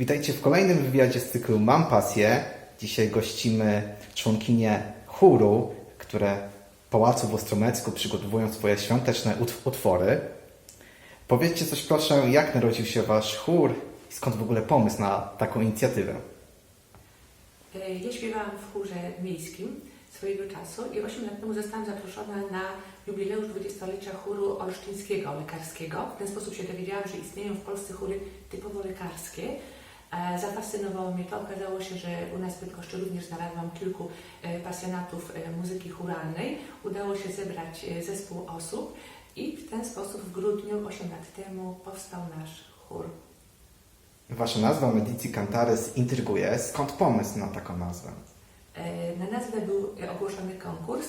Witajcie w kolejnym wywiadzie z cyklu Mam pasję. Dzisiaj gościmy członkinię chóru, które w Pałacu w Ostromecku przygotowują swoje świąteczne ut- utwory. Powiedzcie coś proszę, jak narodził się Wasz chór i skąd w ogóle pomysł na taką inicjatywę? E, Ja śpiewałam w chórze miejskim swojego czasu i 8 lat temu zostałam zaproszona na jubileusz 20-lecia chóru olsztyńskiego lekarskiego. W ten sposób się dowiedziałam, że istnieją w Polsce chóry typowo lekarskie. E, Zafascynowało mnie to. Okazało się, że u nas w Bydgoszczy również znalazłam kilku e, pasjonatów e, muzyki chóralnej. Udało się zebrać zespół osób i w ten sposób w grudniu 8 lat temu powstał nasz chór. Wasza nazwa Medici Cantares intryguje. Skąd pomysł na taką nazwę? Na nazwę był ogłoszony konkurs.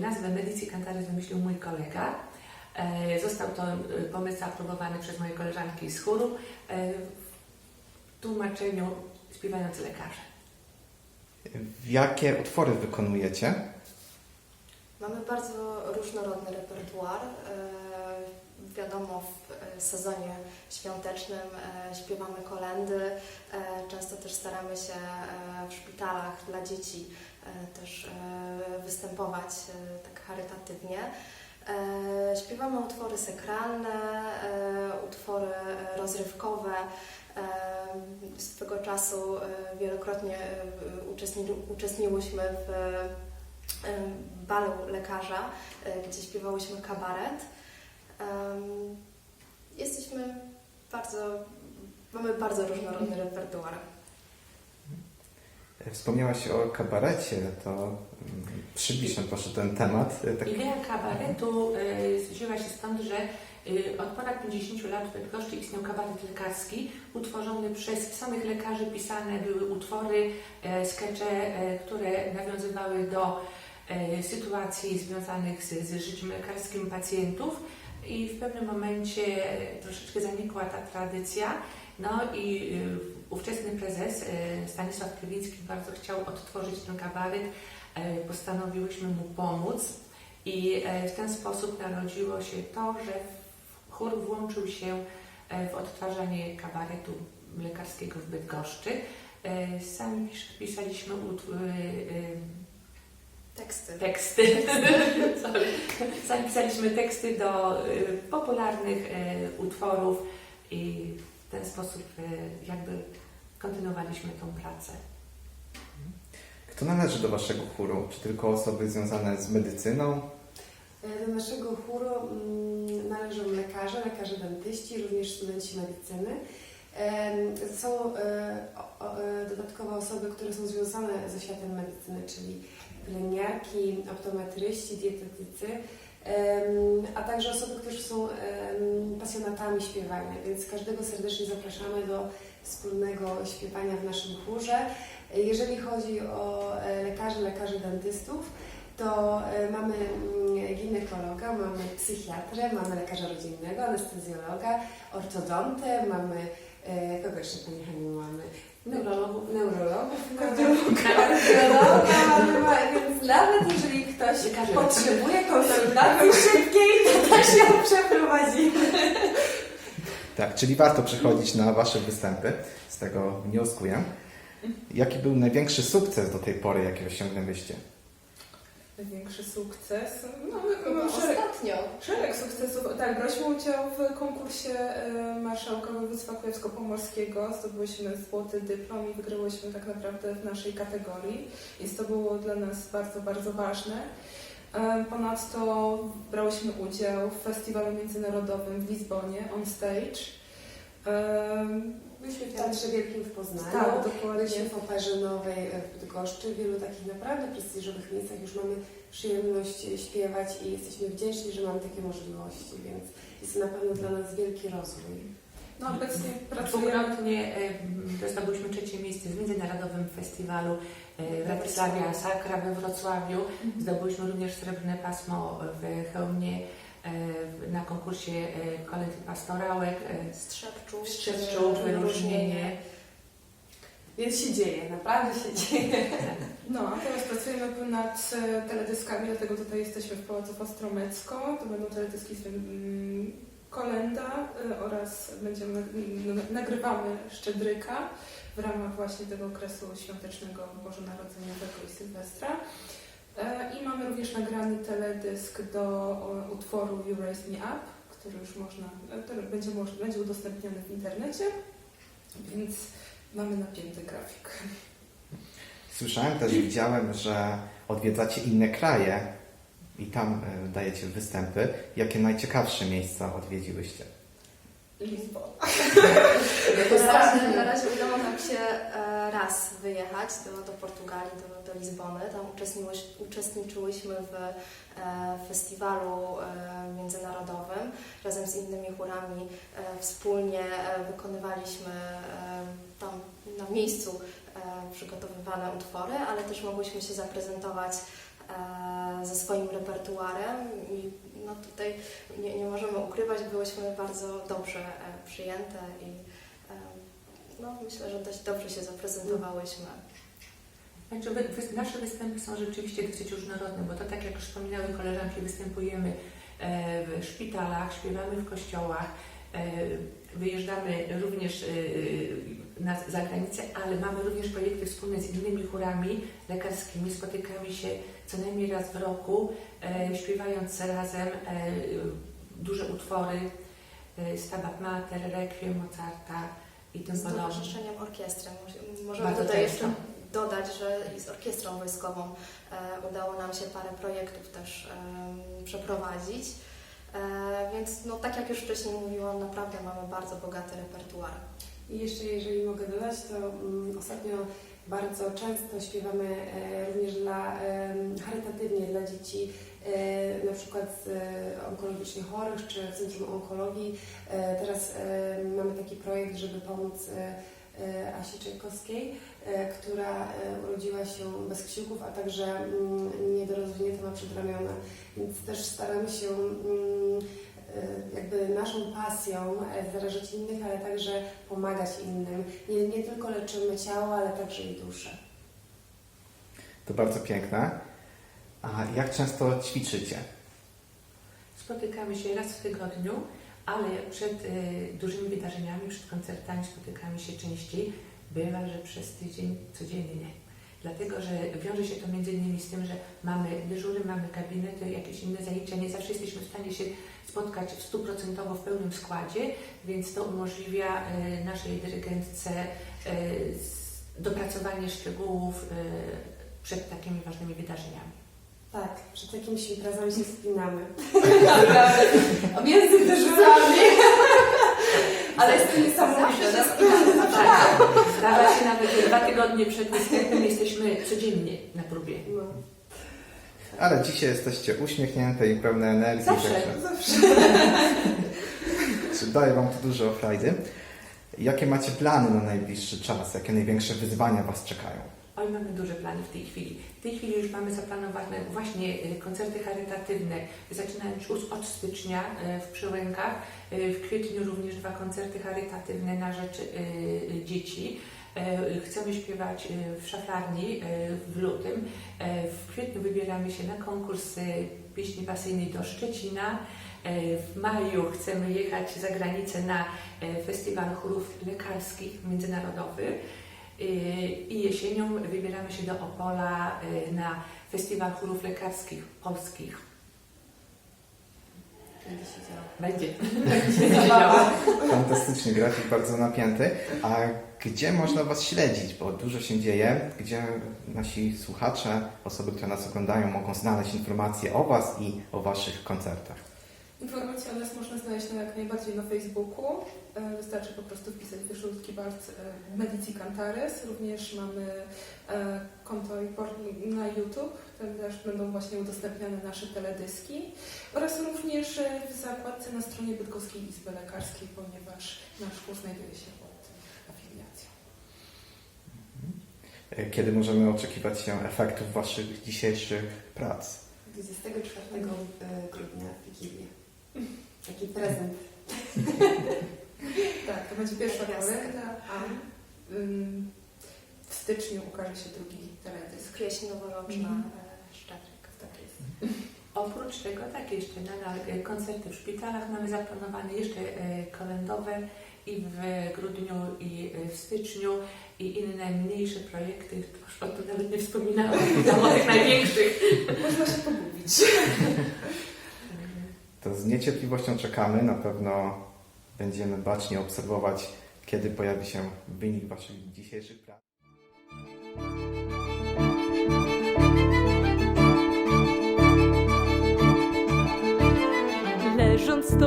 Nazwę Medici Cantares wymyślił mój kolega. Został to pomysł zaaprobowany przez moje koleżanki z chóru tłumaczeniu śpiewający lekarze. Jakie utwory wykonujecie? Mamy bardzo różnorodny repertuar. E, Wiadomo, w e, sezonie świątecznym e, śpiewamy kolendy. Często też staramy się w szpitalach dla dzieci też występować tak charytatywnie. Śpiewamy utwory sakralne, utwory rozrywkowe. E, Swego czasu e, wielokrotnie e, uczestni- uczestniczyłyśmy w em, balu lekarza, e, gdzie śpiewałyśmy kabaret. Jesteśmy bardzo, mamy bardzo różnorodny repertuar. Wspomniałaś o kabarecie, to mm, przybliż nam proszę ten temat. Tak Idea kabaretu e, wzięła się stąd, że e, od ponad 50 lat w Bydgoszczy istniał kabaret lekarski, utworzony przez samych lekarzy, pisane były utwory, e, skecze, e, które nawiązywały do e, sytuacji związanych z, z życiem lekarskim pacjentów i w pewnym momencie troszeczkę zanikła ta tradycja. No i ówczesny prezes Stanisław Krywiński bardzo chciał odtworzyć ten kabaret. Postanowiłyśmy mu pomóc i w ten sposób narodziło się to, że chór włączył się e, w odtwarzanie kabaretu lekarskiego w Bydgoszczy. E, Sami pisaliśmy e, Teksty. teksty. Sorry. Sami pisaliśmy teksty do popularnych utworów i w ten sposób jakby kontynuowaliśmy tą pracę. Kto należy do Waszego chóru? Czy tylko osoby związane z medycyną? Do naszego chóru mm, należą lekarze, lekarze dentyści, również studenci medycyny. Są e, e, dodatkowo osoby, które są związane ze światem medycyny, czyli pielęgniarki, optometryści, dietetycy, a także osoby, które są pasjonatami śpiewania, więc każdego serdecznie zapraszamy do wspólnego śpiewania w naszym chórze. Jeżeli chodzi o e, lekarzy, lekarzy dentystów, to e, mamy mm, ginekologa, mamy psychiatrę, mamy lekarza rodzinnego, anestezjologa, ortodontę, mamy e, kogo jeszcze Pani Haniu mamy? Neurologów. Neurologów, kardiologa, więc nawet jeżeli ktoś potrzebuje konsultacji szybkiej, to też ją przeprowadzimy. Tak, czyli warto przychodzić na Wasze występy, z tego wnioskuję. Jaki był największy sukces do tej pory, jaki osiągnęłyście? Największy sukces. No, No, szereg, ostatnio szereg sukcesów. Tak, brałyśmy udział w konkursie e, marszałka województwa kujawsko-pomorskiego. Zdobyłyśmy złoty dyplom i wygrywałyśmy tak naprawdę w naszej kategorii. Więc to było dla nas bardzo, bardzo ważne. E, Ponadto brałyśmy udział w festiwalu międzynarodowym w Lizbonie, on stage. E, Byliśmy w Teatrze Wielkim w Poznaniu. Tak, dokładnie. Byliśmy w Operze Nowej w Bydgoszczy, w wielu takich naprawdę prestiżowych miejscach już mamy przyjemność śpiewać i jesteśmy wdzięczni, że mamy takie możliwości, więc jest to na pewno dla nas wielki rozwój. No, obecnie pracujemy. Dwukrotnie e, zdobyliśmy trzecie miejsce w Międzynarodowym Festiwalu e, Wrocławia Sakra we Wrocławiu. Zdobyliśmy również srebrne pasmo w Chełmie e, na konkursie e, kolęd pastorałek. e, strzepczu. Strzepczu, wyróżnienie. Więc się dzieje, naprawdę się dzieje. No, a teraz pracujemy nad e, teledyskami, dlatego tutaj jesteśmy w Pałacu Ostromecko. To będą teledyski z, mm, kolenda oraz będziemy nagrywamy Szczedryka w ramach właśnie tego okresu świątecznego bożonarodzeniowego i Sylwestra. E, I mamy również nagrany teledysk do utworu You Raise Me Up, który już można, e, który będzie, będzie udostępniony w internecie, więc mamy napięty grafik. Słyszałem też, widziałem, że odwiedzacie inne kraje i tam e, dajecie występy. Jakie najciekawsze miejsca odwiedziłyście? Lizbon. Na razie, na razie udało nam się e, raz wyjechać do, do Portugalii, do, do Lizbony. Tam uczestniczyłyś, uczestniczyłyśmy w e, festiwalu e, międzynarodowym. Razem z innymi chórami wspólnie wykonywaliśmy tam na miejscu przygotowywane utwory, ale też mogłyśmy się zaprezentować ze swoim repertuarem i no tutaj nie, nie możemy ukrywać, byłyśmy bardzo dobrze e, przyjęte i e, no, myślę, że dość dobrze się zaprezentowałyśmy. Nasze występy są rzeczywiście dosyć różnorodne, bo to tak jak wspominały koleżanki, występujemy e, w szpitalach, śpiewamy w kościołach, e, wyjeżdżamy również e, na zagranicę, ale mamy również projekty wspólne z innymi chórami lekarskimi, spotykamy się co najmniej raz w roku, e, śpiewając razem e, duże utwory e, Stabat Mater, Requiem Mozarta i tym Z podobne. towarzyszeniem orkiestry. Może- Możemy Bardzo tutaj jeszcze dodać, że i z orkiestrą wojskową e, udało nam się parę projektów też przeprowadzić. E, więc no, tak jak już wcześniej mówiłam, naprawdę mamy bardzo bogaty repertuar. I jeszcze, jeżeli mogę dodać, to mm, ostatnio bardzo często śpiewamy e, również dla, charytatywnie dla dzieci, e, na przykład z e, onkologicznie chorych czy w Centrum Onkologii. Teraz mamy taki projekt, żeby pomóc Asi Czajkowskiej, która urodziła się bez kciuków, a także mm, niedorozwinięta ma przedramiona. Więc też staramy się mm, jakby naszą pasją e, zarażać innych, ale także pomagać innym. Nie, nie tylko leczymy ciało, ale także i duszę. To bardzo piękne. A jak często ćwiczycie? Spotykamy się raz w tygodniu, ale przed y, dużymi wydarzeniami, przed koncertami spotykamy się częściej. Bywa, że przez tydzień codziennie. Dlatego, że wiąże się to między innymi z tym, że mamy dyżury, mamy gabinety, jakieś inne zajęcia. Nie zawsze jesteśmy w stanie się spotkać stuprocentowo w pełnym składzie, więc to umożliwia y, naszej dyrygentce s- dopracowanie szczegółów y, przed takimi ważnymi wydarzeniami. Tak, przed jakimiś imprezami się spinamy. Między dyżurami. Ale jest to niesamowite. Tak, zdarza się nawet dwa tygodnie przed występem jesteśmy codziennie na próbie. No. Ale dzisiaj jesteście uśmiechnięte i pełne energii. Zawsze. także- Zawsze. Czy daje Wam to dużo frajdy? Jakie macie plany na najbliższy czas? Jakie największe wyzwania Was czekają? Oj, mamy duże plany w tej chwili. W tej chwili już mamy zaplanowane właśnie y, koncerty charytatywne, zaczynając już od stycznia y, w Przyłękach. Y, W kwietniu również dwa koncerty charytatywne na rzecz dzieci. Chcemy śpiewać w szaflarni w lutym. W kwietniu wybieramy się na konkurs pieśni pasyjnej do Szczecina. W maju chcemy jechać za granicę na festiwal chórów lekarskich międzynarodowy. Y, I jesienią wybieramy się do Opola y, na Festiwal Chórów Lekarskich Polskich. Będzie się działo. Będzie. Fantastyczny grafik, bardzo napięty. A gdzie można Was śledzić? Bo dużo się dzieje. Gdzie nasi słuchacze, osoby, które nas oglądają, mogą znaleźć informacje o Was i o Waszych koncertach? Informacje o nas można znaleźć na jak najbardziej na Facebooku. E, Wystarczy po prostu wpisać Wyszutki Bart e, Medici Cantares. Również mamy e, konto i na YouTube. Tam też będą właśnie udostępniane nasze teledyski. Oraz również w zakładce na stronie Bydgoskiej Izby Lekarskiej, ponieważ nasz kurs znajduje się pod afiliacją. E, Kiedy możemy oczekiwać się efektów Waszych dzisiejszych prac? 24 grudnia Wigilię. Taki prezent. Tak, to będzie pierwsza kolenda, a ym, w styczniu ukaże się drugi teledysk. Pieśń noworoczna Szczedryk. Tak jest. Oprócz tego, tak jeszcze nadal koncerty w szpitalach mamy zaplanowane jeszcze e, kalendowe i w grudniu, i e, w styczniu, i inne mniejsze projekty. Już o tym nawet nie wspominałam, o tych największych. Można się pogubić. To z niecierpliwością czekamy. Na pewno będziemy bacznie obserwować, kiedy pojawi się wynik Waszych dzisiejszych prac. Leżąc w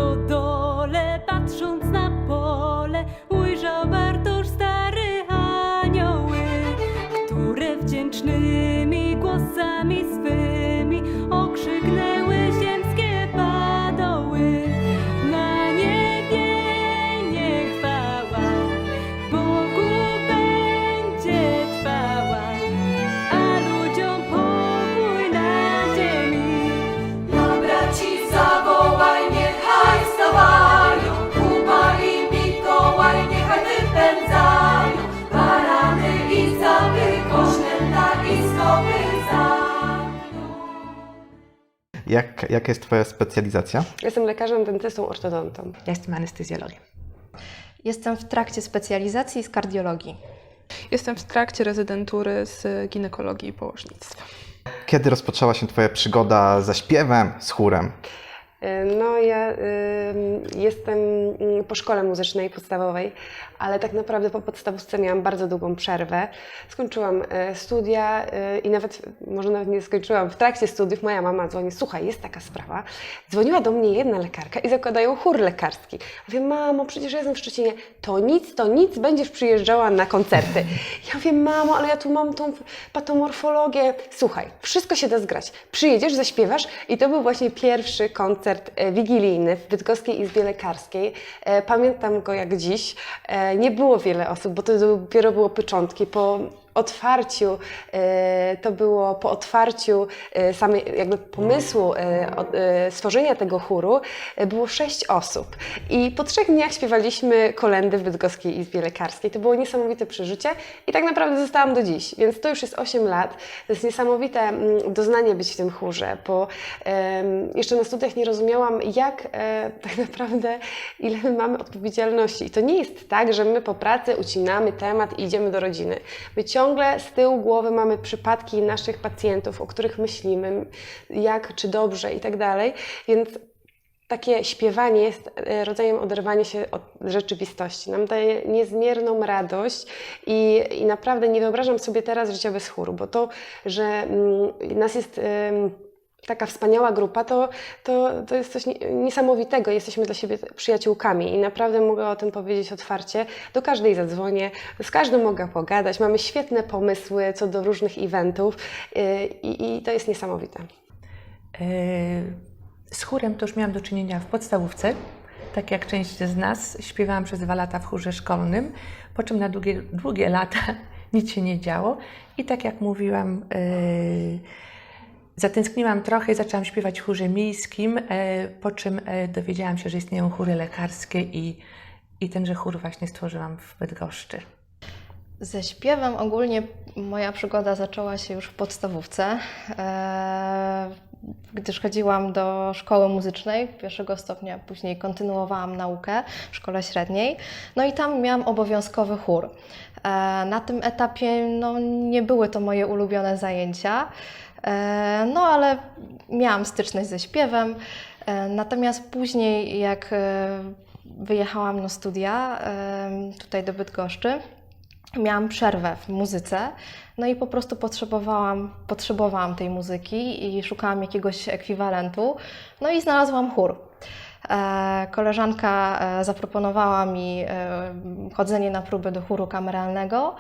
jaka jest Twoja specjalizacja? Jestem lekarzem, dentystą, ortodontą. Ja jestem anestezjologiem. Jestem w trakcie specjalizacji z kardiologii. Jestem w trakcie rezydentury z ginekologii i położnictwa. Kiedy rozpoczęła się Twoja przygoda ze śpiewem, z chórem? No, ja ym, jestem ym, po szkole muzycznej podstawowej, ale tak naprawdę po podstawówce miałam bardzo długą przerwę. Skończyłam e, studia e, i nawet, może nawet nie skończyłam, w trakcie studiów moja mama dzwoni, słuchaj, jest taka sprawa. Dzwoniła do mnie jedna lekarka i zakładają chór lekarski. Mówię, mamo, przecież ja jestem w Szczecinie. To nic, to nic, będziesz przyjeżdżała na koncerty. Ja mówię, mamo, ale ja tu mam tą patomorfologię. Słuchaj, wszystko się da zgrać. Przyjedziesz, zaśpiewasz i to był właśnie pierwszy koncert e, wigilijny w Bydgoskiej Izbie Lekarskiej. E, Pamiętam go jak dziś. E, Nie było wiele osób, bo to dopiero było początki. Po otwarciu, e, to było po otwarciu e, samej jakby pomysłu e, stworzenia tego chóru, było sześć osób. I po trzech dniach śpiewaliśmy kolendy w Bydgoskiej Izbie Lekarskiej. To było niesamowite przeżycie i tak naprawdę zostałam do dziś, więc to już jest 8 lat. To jest niesamowite mm, doznanie być w tym chórze, bo jeszcze na studiach nie rozumiałam, jak tak naprawdę, ile my mamy odpowiedzialności. I to nie jest tak, że my po pracy ucinamy temat i idziemy do rodziny. My ciągle z tyłu głowy mamy przypadki naszych pacjentów, o których myślimy, jak, czy dobrze i tak dalej, więc takie śpiewanie jest e, rodzajem oderwania się od rzeczywistości. Nam daje niezmierną radość i, i naprawdę nie wyobrażam sobie teraz życia bez chóru, bo to, że mm, nas jest em, taka wspaniała grupa, to, to, to jest coś nie- niesamowitego. Jesteśmy dla siebie przyjaciółkami i naprawdę mogę o tym powiedzieć otwarcie. Do każdej zadzwonię, z każdym mogę pogadać. Mamy świetne pomysły co do różnych eventów y, i, i to jest niesamowite. E, Z chórem to już miałam do czynienia w podstawówce. Tak jak część z nas, śpiewałam przez dwa lata w chórze szkolnym, po czym na długie, długie lata nic się nie działo. I tak jak mówiłam, e, zatęskniłam trochę i zaczęłam śpiewać chórze miejskim, e, po czym e, dowiedziałam się, że istnieją chóry lekarskie i, i tenże chór właśnie stworzyłam w Bydgoszczy. Ze śpiewem ogólnie moja przygoda zaczęła się już w podstawówce, e, gdyż chodziłam do szkoły muzycznej pierwszego stopnia, później kontynuowałam naukę w szkole średniej. No i tam miałam obowiązkowy chór. Na tym etapie no, nie były to moje ulubione zajęcia, no ale miałam styczność ze śpiewem. E, natomiast później, jak e, wyjechałam na studia e, tutaj do Bydgoszczy, miałam przerwę w muzyce, no i po prostu potrzebowałam, potrzebowałam tej muzyki i szukałam jakiegoś ekwiwalentu, no i znalazłam chór. E, koleżanka e, zaproponowała mi e, chodzenie na próby do chóru kameralnego,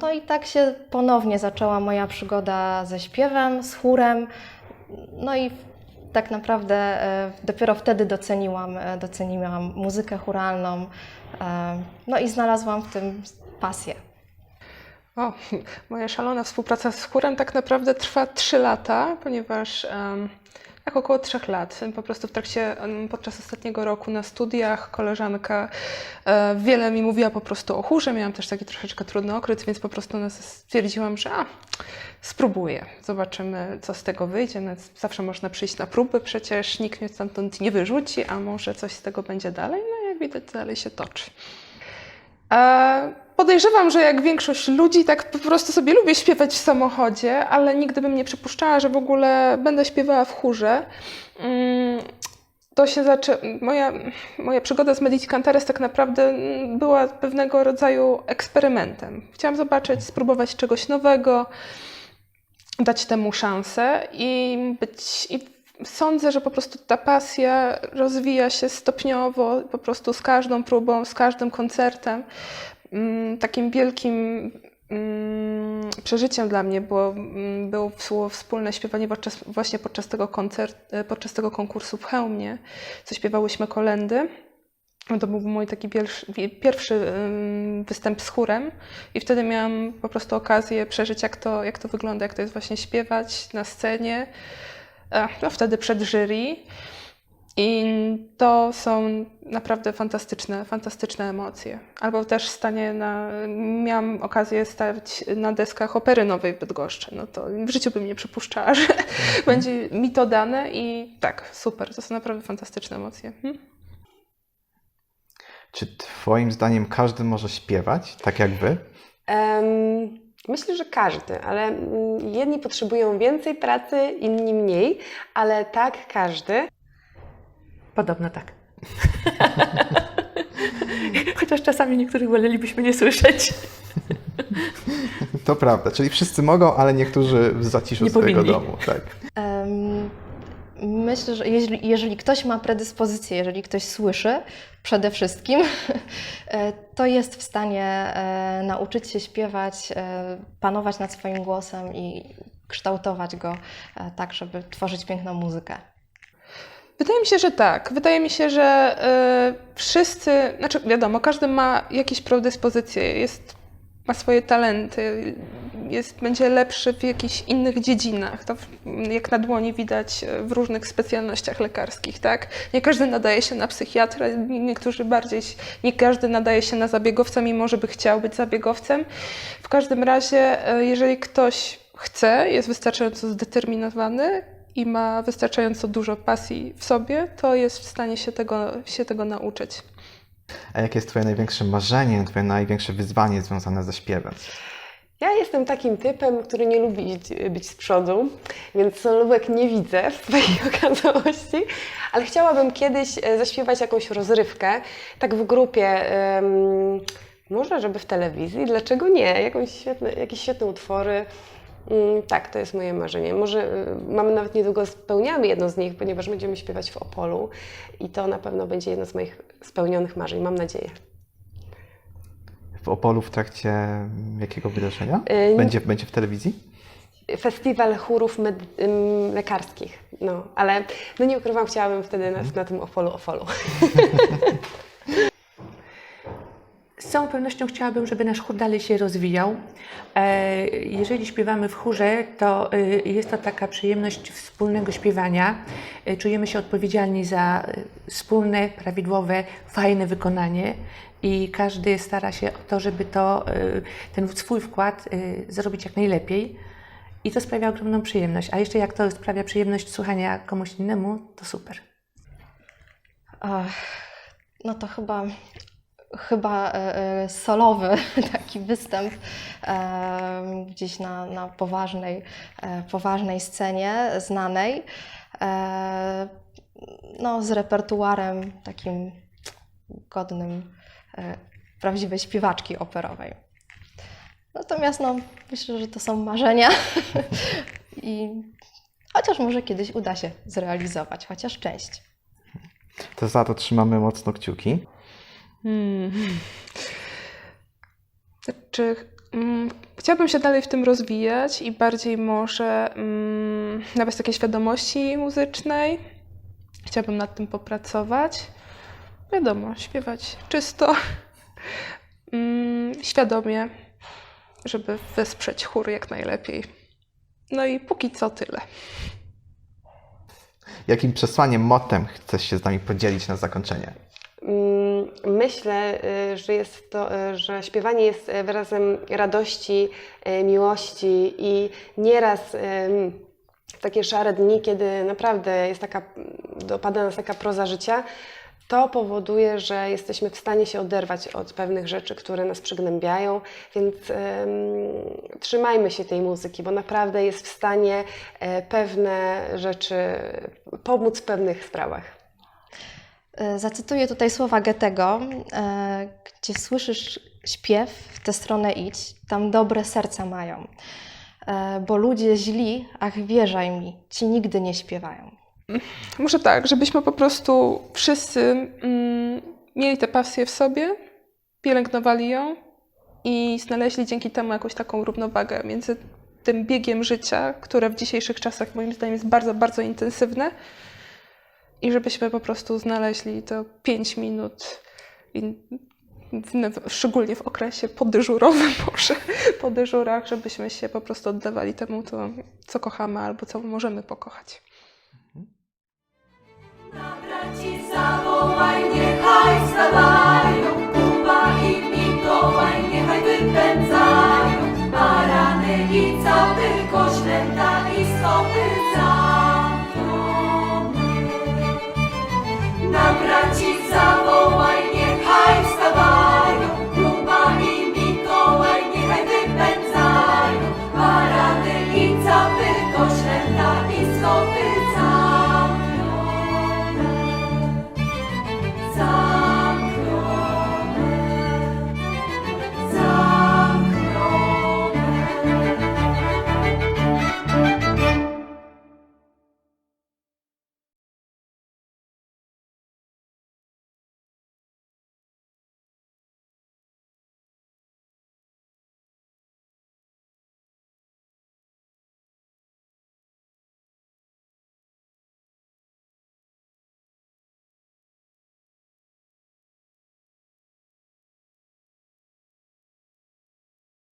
no i tak się ponownie zaczęła moja przygoda ze śpiewem, z chórem, no i tak naprawdę dopiero wtedy doceniłam, doceniłam muzykę chóralną, e, no i znalazłam w tym pasję. O, moja szalona współpraca z chórem tak naprawdę trwa 3 lata, ponieważ em, tak około trzech lat. Po prostu w trakcie, podczas ostatniego roku na studiach koleżanka e, wiele mi mówiła po prostu o chórze. Miałam też taki troszeczkę trudny okres, więc po prostu stwierdziłam, że a, spróbuję. Zobaczymy, co z tego wyjdzie. No, zawsze można przyjść na próby, przecież nikt mnie stamtąd nie wyrzuci, a może coś z tego będzie dalej. No jak widać, dalej się toczy. E, Podejrzewam, że jak większość ludzi, tak po prostu sobie lubię śpiewać w samochodzie, ale nigdy bym nie przypuszczała, że w ogóle będę śpiewała w chórze. Mm, To się zaczę... moja, moja przygoda z Medici Cantares tak naprawdę mm, była pewnego rodzaju eksperymentem. Chciałam zobaczyć, spróbować czegoś nowego, dać temu szansę i być. I sądzę, że po prostu ta pasja rozwija się stopniowo, po prostu z każdą próbą, z każdym koncertem. Mm, Takim wielkim mm, przeżyciem dla mnie mm, było było wspólne śpiewanie właśnie podczas tego, koncert, podczas tego konkursu w Chełmie, co śpiewałyśmy kolendy. To był mój taki pierwszy, występ z chórem i wtedy miałam po prostu okazję przeżyć, jak to, jak to wygląda, jak to jest właśnie śpiewać na scenie, e, no wtedy przed jury. I to są naprawdę fantastyczne, fantastyczne emocje. Albo też stanie na, miałam okazję stać na deskach opery nowej w Bydgoszczy. No to w życiu bym nie przypuszczała, że będzie mi to dane i tak, super, to są naprawdę fantastyczne emocje. Hmm? Czy Twoim zdaniem każdy może śpiewać, tak jak Wy? Em, myślę, że każdy, ale mm, jedni potrzebują więcej pracy, inni mniej, ale tak każdy. Podobno tak. Chociaż czasami niektórych wolelibyśmy nie słyszeć. To prawda, czyli wszyscy mogą, ale niektórzy w zaciszu Nie swojego powinni. domu. Tak. Em, Myślę, że jeżeli, jeżeli ktoś ma predyspozycję, jeżeli ktoś słyszy przede wszystkim, e, to jest w stanie e, nauczyć się śpiewać, e, panować nad swoim głosem i kształtować go e, tak, żeby tworzyć piękną muzykę. Wydaje mi się, że tak. Wydaje mi się, że y, wszyscy, znaczy wiadomo, każdy ma jakieś predyspozycje, jest, ma swoje talenty, jest, będzie lepszy w jakichś innych dziedzinach. To w- jak na dłoni widać w różnych specjalnościach lekarskich, tak? Nie każdy nadaje się na psychiatrę, niektórzy bardziej, nie każdy nadaje się na zabiegowca, mimo że by chciał być zabiegowcem. W każdym razie, y, jeżeli ktoś chce, jest wystarczająco zdeterminowany i ma wystarczająco dużo pasji w sobie, to jest w stanie się tego, się tego nauczyć. A jakie jest Twoje największe marzenie, Twoje największe wyzwanie związane ze śpiewem? Ja jestem takim typem, który nie lubi być z przodu, więc solówek nie widzę w swojej okazałości, ale chciałabym kiedyś e, zaśpiewać jakąś rozrywkę, tak w grupie, em, może żeby w telewizji, dlaczego nie? Jakąś świetne, jakieś świetne utwory. Mm, Tak, to jest moje marzenie. Może y, mamy nawet niedługo spełniamy jedno z nich, ponieważ będziemy śpiewać w Opolu i to na pewno będzie jedno z moich spełnionych marzeń, mam nadzieję. W Opolu w trakcie jakiego wydarzenia? Y, Będzie, będzie w telewizji? Festiwal chórów lekarskich. No, ale no nie ukrywam, chciałabym wtedy na, na tym Opolu Opolu. Z całą pewnością chciałabym, żeby nasz chór dalej się rozwijał. E, Jeżeli śpiewamy w chórze, to e, jest to taka przyjemność wspólnego śpiewania. E, Czujemy się odpowiedzialni za wspólne, prawidłowe, fajne wykonanie i każdy stara się o to, żeby to, ten swój wkład zrobić jak najlepiej. I to sprawia ogromną przyjemność. A jeszcze jak to sprawia przyjemność słuchania komuś innemu, to super. Ach, no to chyba, chyba e, e, solowy taki występ e, gdzieś na, na poważnej, poważnej scenie, znanej, no, z repertuarem takim godnym prawdziwej śpiewaczki operowej. Natomiast no, myślę, że to są marzenia i chociaż może kiedyś uda się zrealizować, chociaż część. To za to trzymamy mocno kciuki. Hmm. Znaczy, mm, chciałabym się dalej w tym rozwijać i bardziej może mm, nawet takiej świadomości muzycznej. Chciałabym nad tym popracować. Wiadomo, śpiewać czysto, mm, świadomie, żeby wesprzeć chór jak najlepiej. No i póki co tyle. Jakim przesłaniem, mottem chcesz się z nami podzielić na zakończenie? Myślę, y, że jest to, y, że śpiewanie jest y, wyrazem radości, miłości i nieraz takie szare dni, kiedy naprawdę jest taka, dopada nas taka proza życia, to powoduje, że jesteśmy w stanie się oderwać od pewnych rzeczy, które nas przygnębiają, więc ym, trzymajmy się tej muzyki, bo naprawdę jest w stanie e, pewne rzeczy pomóc w pewnych sprawach. E, Zacytuję tutaj słowa Goethego, e, gdzie słyszysz śpiew, w tę stronę idź, tam dobre serca mają. E, Bo ludzie źli, ach wierzaj mi, ci nigdy nie śpiewają. Może tak, żebyśmy po prostu wszyscy mm, mieli tę pasję w sobie, pielęgnowali ją i znaleźli dzięki temu jakąś taką równowagę między tym biegiem życia, które w dzisiejszych czasach moim zdaniem jest bardzo, bardzo intensywne i żebyśmy po prostu znaleźli to 5 minut, szczególnie w okresie podyżurowym, może po dyżurach, żebyśmy się po prostu oddawali temu, to, co kochamy albo co możemy pokochać. Braci zawołaj, niechaj wstawają, Kuba i Mikołaj, niechaj wypędzają barany i cały koślęta i stopy zamknione. na braci za